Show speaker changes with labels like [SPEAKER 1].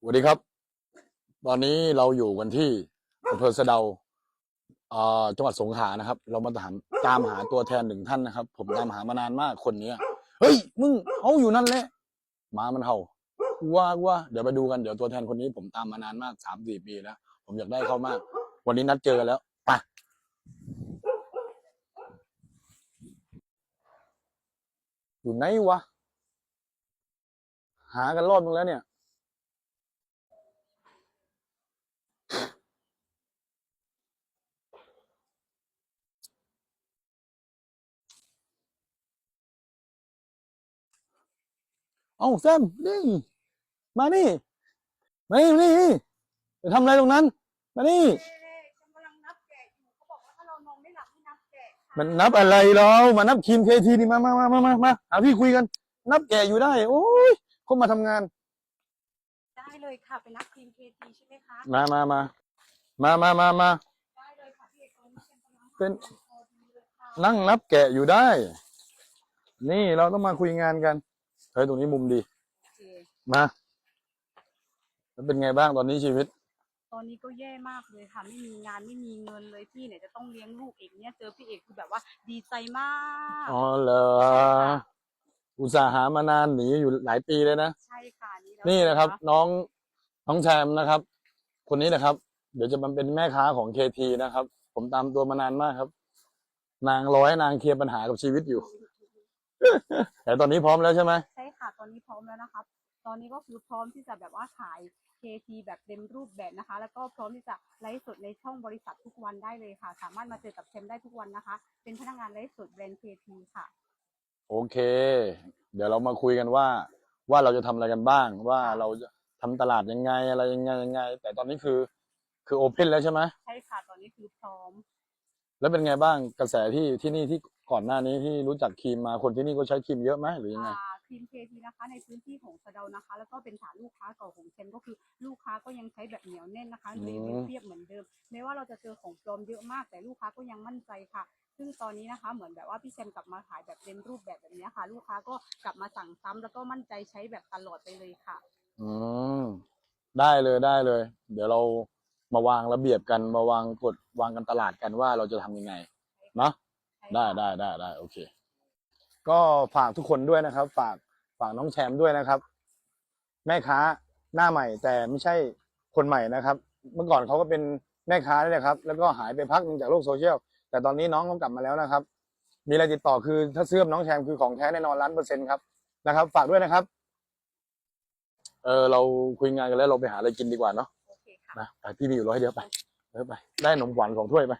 [SPEAKER 1] สวัสดีครับ ตอนนี้เราอยู่กันที่อำเภอสะเดาเอ่อจังหวัดสงขลานะครับ เรามาถามตามหาตัวแทนหนึ่งท่านนะครับ ผมตามหามานานมากคนเนี้ยเฮ้ย มึงเขาอยู่นั่นแหละหมามันเห่าว่าว่าเดี๋ยวไปดูกันเดี๋ยวตัวแทนคนนี้ผมตามมานานมากสามสี่ปีแล้วผมอยากได้เขามาก วันนี้นัดเจอกันแล้วไปอยู่ไหนวะ หากันรอบนึงแล้วเนี่ย เอ้าแซมนี่มานี่มานี่มานี่ไปทำอะไรตรงนั้น มานี่
[SPEAKER 2] เล่ๆฉันกำลังนับแกะอยู่เขาบอกว่าถ้าเรานอนไม่หลับให้นับแกะ
[SPEAKER 1] มันนับอะไรเรามานับทีมเคทีนี่มามามามามามาหาพี่คุยกัน นับแกอยู่ได้ โอ้ยคนมาทำงาน
[SPEAKER 2] ได้เลยค่ะเป็นนักทีมเคทีใช่ไหมคะ
[SPEAKER 1] มามามามามามามา
[SPEAKER 2] ได้เลยค่ะพี่เอกตอนนี้ฉันกำลัง
[SPEAKER 1] เป็น
[SPEAKER 2] พอดีเลยค่ะ
[SPEAKER 1] นั่งนับแกะอยู่ได้ นี่เราต้องมาคุยงานกัน เฮ้ยตรงนี้มุมดี
[SPEAKER 2] โอเค
[SPEAKER 1] มาแล้วเป็นไงบ้างตอนนี้ชีวิต
[SPEAKER 2] ตอนนี้ก็แย่มากเลยค่ะ ไม่มีงานไม่มีเงินเลยพี่เนี่ยจะต้องเลี้ยงลูกเองเนี่ยเจอพี่เอกคือแบบว่าดีใจมาก
[SPEAKER 1] อ๋อเหรออุตส่าห์หามานานหนีอยู่หลายปีเลยนะ
[SPEAKER 2] ใช่ค่ะนี่แล้ว
[SPEAKER 1] นี่นะครับ น้องน้องแชมนะครับ คนนี้นะครับ เดี๋ยวจะมาเป็นแม่ค้าของเคทีนะครับ ผมตามตัวมานานมากครับ นางร้อยนางเคลียร์ปัญหากับชีวิตอยู่ แต่ตอนนี้พร้อมแล้วใช่ไหม
[SPEAKER 2] ใช่ค่ะตอ นนี้พร้อมแล้วนะครับ ตอนนี้ก็คือพร้อมที่จะแบบว่าขายเคทีแบบเต็มรูปแบบนะคะ แล้วก็พร้อมที่จะไลฟ์สดในช่องบริษัททุกวันได้เลยค่ะ สามารถมาเจอกับแชมได้ทุกวันนะคะ เป็นพนักงานไลฟ์สดแบรนด์เคทีค่ะ
[SPEAKER 1] โอเค เดี๋ยวเรามาคุยกันว่า ว่าเราจะทำอะไรกันบ้าง ว่าเราจะทำตลาดยังไงอะไรยังไงยังไง แต่ตอนนี้คือคือโอเพนแล้วใช่ไหม
[SPEAKER 2] ใช่ค่ะ ตอนนี้คือพร้อม
[SPEAKER 1] แล้วเป็นไงบ้างกระแสที่ที่นี่ที่ก่อนหน้านี้ที่รู้จักครีมมาคนที่นี่ก็ใช้ครีมเยอะไหมหรือยังไง
[SPEAKER 2] อ่า ครีมเคทีนะคะ ในพื้นที่ของสะเดานะคะ แล้วก็เป็นฐานลูกค้าเก่าของเชนก็คือลูกค้าก็ยังใช้แบบเหนียวแน่นนะคะ
[SPEAKER 1] อืม
[SPEAKER 2] รีวิวเทียบเหมือนเดิมแม้ว่าเราจะเจอของปลอมเยอะมาก แต่ลูกค้าก็ยังมั่นใจค่ะซึ่งตอนนี้นะคะเหมือนแบบว่าพี่แชมกลับมาขายแบบเต็มรูปแบบแบบนี้ค่ะ ลูกค้าก็กลับมาสั่งซ้ำแล้วก็มั่นใจใช้แบบตลอดไปเลยค่ะ
[SPEAKER 1] อืมได้เลยได้เลย เดี๋ยวเรามาวางระเบียบกันมาวางกฎวางกันตลาดกันว่าเราจะทำยังไง เนาะ
[SPEAKER 2] ใช่
[SPEAKER 1] ได้
[SPEAKER 2] ค่ะ
[SPEAKER 1] ได้ได้ได้โอเค ก็ฝากทุกคนด้วยนะครับ ฝากฝากน้องแชมป์ด้วยนะครับ แม่ค้าหน้าใหม่ แต่ไม่ใช่คนใหม่นะครับ เมื่อก่อนเขาก็เป็นแม่ค้านี่แหละครับ แล้วก็หายไปพักหนึงจากโลกโซเชียลแต่ตอนนี้น้องเขากลับมาแล้วนะครับ มีอะไรติดต่อคือถ้าเสื้อน้องแชมป์คือของแท้แน่นอนล้านเปอร์เซ็นต์ครับนะครับ ฝากด้วยนะครับ เออเราคุยงานกันแล้วเราไปหาอะไรกินดีกว่าเนาะ
[SPEAKER 2] โอเคค่ะ
[SPEAKER 1] นะไปพี่มีอยู่ร้อยเดียวไปเออไป ได้ขนมหวานสองถ้วยไปมา